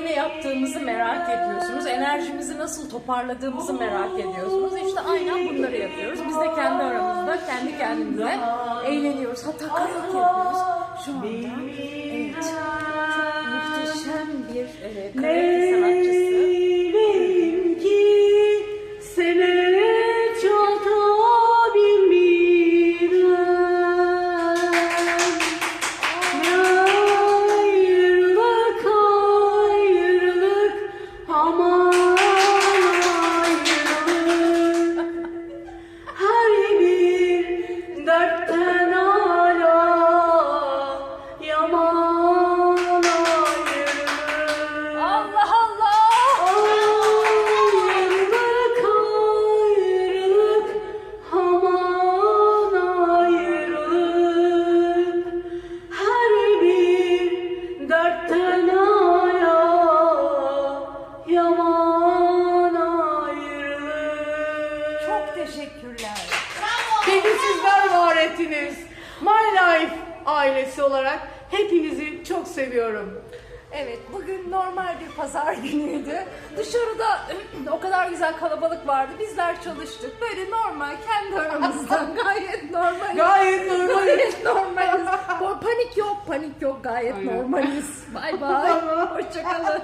yaptığımızı merak ediyorsunuz. Enerjimizi nasıl toparladığımızı merak ediyorsunuz. İşte aynen bunları yapıyoruz. Biz de kendi aramızda, kendi kendimize eğleniyoruz. Hatta karaoke yapıyoruz. Şu anda evet, çok muhteşem bir e, karaoke teşekkürler. Beni sizler var ettiniz. My Life ailesi olarak hepinizi çok seviyorum. Evet, bugün normal bir pazar günüydü. Dışarıda o kadar güzel kalabalık vardı. Bizler çalıştık. Böyle normal, kendi aramızda gayet normal. Gayet normal. Gayet normaliz. Panik yok, panik yok. Gayet normaliz. Bay bay. Hoşçakalın.